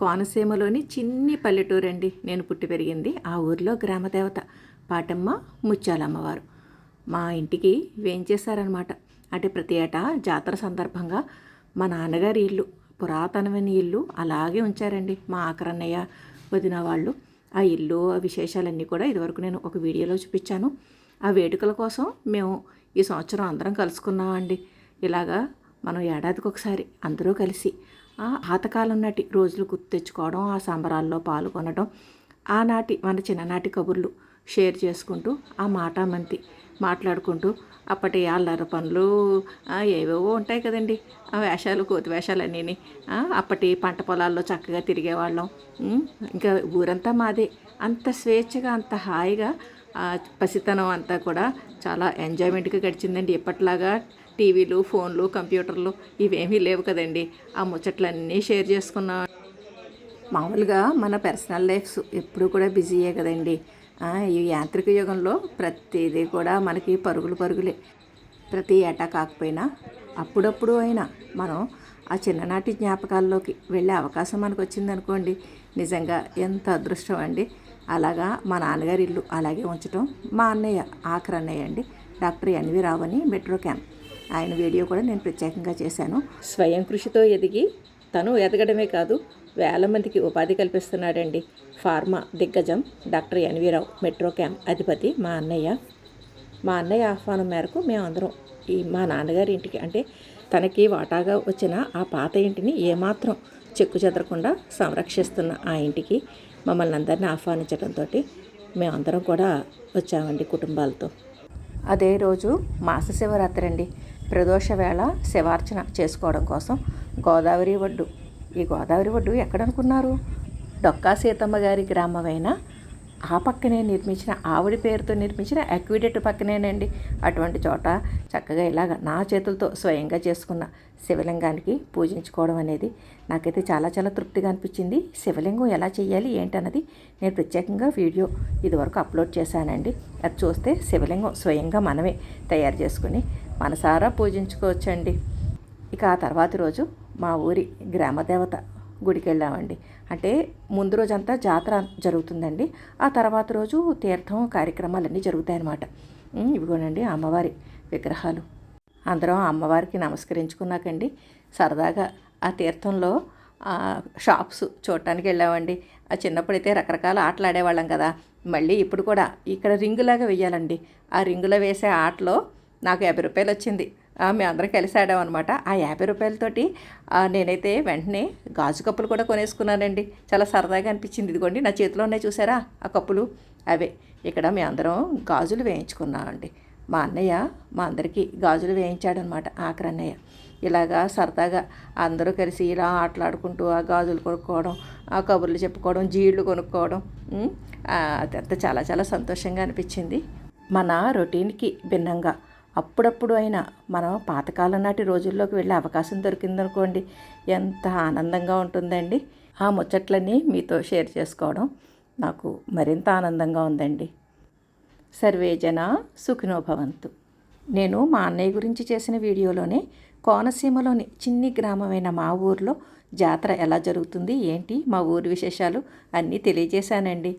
కోనసీమలోని చిన్ని పల్లెటూరు అండి నేను పుట్టి పెరిగింది ఆ ఊరిలో గ్రామదేవత పాటమ్మ ముత్యాలమ్మవారు. మా ఇంటికి వేయించేశారనమాట అంటే ప్రతి ఏటా జాతర సందర్భంగా మా నాన్నగారి ఇల్లు పురాతనమైన ఇల్లు అలాగే ఉంచారండి మా ఆకరన్నయ్య వదిన వాళ్ళు. ఆ ఇల్లు ఆ విశేషాలన్నీ కూడా ఇదివరకు నేను ఒక వీడియోలో చూపించాను. ఆ వేడుకల కోసం మేము ఈ సంవత్సరం అందరం కలుసుకున్నామండి. ఇలాగా మనం ఏడాదికి ఒకసారి అందరూ కలిసి ఆ పాతకాలం నాటి రోజులు గుర్తు తెచ్చుకోవడం ఆ సంబరాల్లో పాల్గొనడం ఆనాటి మన చిన్ననాటి కబుర్లు షేర్ చేసుకుంటూ ఆ మాట మంతి మాట్లాడుకుంటూ అప్పటి అల్లరి పనులు ఏవేవో ఉంటాయి కదండి. ఆ వేషాలు కోతి వేషాలు అన్నీ అప్పటి పంట పొలాల్లో చక్కగా తిరిగేవాళ్ళం. ఇంకా ఊరంతా మాదే. అంత స్వేచ్ఛగా అంత హాయిగా పసితనం అంతా కూడా చాలా ఎంజాయ్మెంట్గా గడిచిందండి. ఎప్పట్లాగా టీవీలు ఫోన్లు కంప్యూటర్లు ఇవేమీ లేవు కదండి. ఆ ముచ్చట్లన్నీ షేర్ చేసుకున్నాం. మామూలుగా మన పర్సనల్ లైఫ్స్ ఎప్పుడు కూడా బిజీయే కదండి. ఈ యాంత్రిక యుగంలో ప్రతిదీ కూడా మనకి పరుగులు పరుగులే. ప్రతి ఏటా కాకపోయినా అప్పుడప్పుడు అయినా మనం ఆ చిన్ననాటి జ్ఞాపకాల్లోకి వెళ్ళే అవకాశం మనకు వచ్చిందనుకోండి నిజంగా ఎంత అదృష్టం అండి. అలాగా మా నాన్నగారి ఇల్లు అలాగే ఉంచటం మా అన్నయ్య ఆఖరి అన్నయ్య అండి డాక్టర్ ఎన్వి రావు అని మెట్రో క్యాంప్ ఆయన వీడియో కూడా నేను ప్రత్యేకంగా చేశాను. స్వయం కృషితో ఎదిగి తను ఎదగడమే కాదు వేల మందికి ఉపాధి కల్పిస్తున్నాడండి. ఫార్మా దిగ్గజం డాక్టర్ ఎన్వీరావు మెట్రో క్యాంప్ అధిపతి మా అన్నయ్య. మా అన్నయ్య ఆహ్వానం మేరకు మేమందరం ఈ మా నాన్నగారి ఇంటికి అంటే తనకి వాటాగా వచ్చిన ఆ పాత ఇంటిని ఏమాత్రం చెక్కు చెదరకుండా సంరక్షిస్తున్న ఆ ఇంటికి మమ్మల్ని అందరినీ ఆహ్వానించడంతో మేమందరం కూడా వచ్చామండి కుటుంబాలతో. అదే రోజు మాస శివరాత్రి అండి. ప్రదోష వేళ శివార్చన చేసుకోవడం కోసం గోదావరి ఒడ్డు. ఈ గోదావరి ఒడ్డు ఎక్కడనుకున్నారు? డొక్కా సీతమ్మ గారి గ్రామమైన? ఆ పక్కనే నిర్మించిన ఆవిడ పేరుతో నిర్మించిన అక్విడెట్ పక్కనేనండి. అటువంటి చోట చక్కగా ఇలాగ నా చేతులతో స్వయంగా చేసుకున్న శివలింగానికి పూజించుకోవడం అనేది నాకైతే చాలా చాలా తృప్తిగా అనిపించింది. శివలింగం ఎలా చేయాలి ఏంటన్నది నేను ప్రత్యేకంగా వీడియో ఇదివరకు అప్లోడ్ చేశానండి. అది చూస్తే శివలింగం స్వయంగా మనమే తయారు చేసుకుని మనసారా పూజించుకోవచ్చండి. ఇక ఆ తర్వాతి రోజు మా ఊరి గ్రామదేవత గుడికి వెళ్ళామండి అంటే ముందు రోజంతా జాతర జరుగుతుందండి. ఆ తర్వాత రోజు తీర్థం కార్యక్రమాలన్నీ జరుగుతాయన్నమాట. ఇవిగోనండి అమ్మవారి విగ్రహాలు. అందరం అమ్మవారికి నమస్కరించుకున్నాకండి. సరదాగా ఆ తీర్థంలో షాప్స్ చూడటానికి వెళ్ళామండి. ఆ చిన్నప్పుడైతే రకరకాల ఆటలు ఆడేవాళ్ళం కదా. మళ్ళీ ఇప్పుడు కూడా ఇక్కడ రింగులాగా వేయాలండి ఆ రింగులో వేసే ఆటలో నాకు యాభై రూపాయలు వచ్చింది మేమందరం కలిసి ఆడామన్నమాట. ఆ యాభై రూపాయలతోటి నేనైతే వెంటనే గాజు కప్పులు కూడా కొనేసుకున్నానండి. చాలా సరదాగా అనిపించింది. ఇదిగోండి నా చేతిలో ఉన్నాయి చూసారా? ఆ కప్పులు అవే. ఇక్కడ మేమందరం గాజులు వేయించుకున్నామండి. మా అన్నయ్య మా అందరికీ గాజులు వేయించాడనమాట ఆఖరి అన్నయ్య. ఇలాగా సరదాగా అందరూ కలిసి ఇలా ఆటలాడుకుంటూ ఆ గాజులు కొనుక్కోవడం ఆ కబుర్లు చెప్పుకోవడం జీళ్ళు కొనుక్కోవడం అదంతా చాలా చాలా సంతోషంగా అనిపించింది. మన రొటీన్కి భిన్నంగా అప్పుడప్పుడు అయినా మనం పాతకాలం నాటి రోజుల్లోకి వెళ్ళే అవకాశం దొరికిందనుకోండి. ఎంత ఆనందంగా ఉంటుందండి. ఆ ముచ్చట్లన్నీ మీతో షేర్ చేసుకోవడం నాకు మరింత ఆనందంగా ఉందండి. సర్వే జన సుఖినోభవంతు. నేను మా అన్నయ్య గురించి చేసిన వీడియోలోనే కోనసీమలోని చిన్ని గ్రామమైన మా ఊర్లో జాతర ఎలా జరుగుతుంది ఏంటి మా ఊరి విశేషాలు అన్నీ తెలియజేశానండి.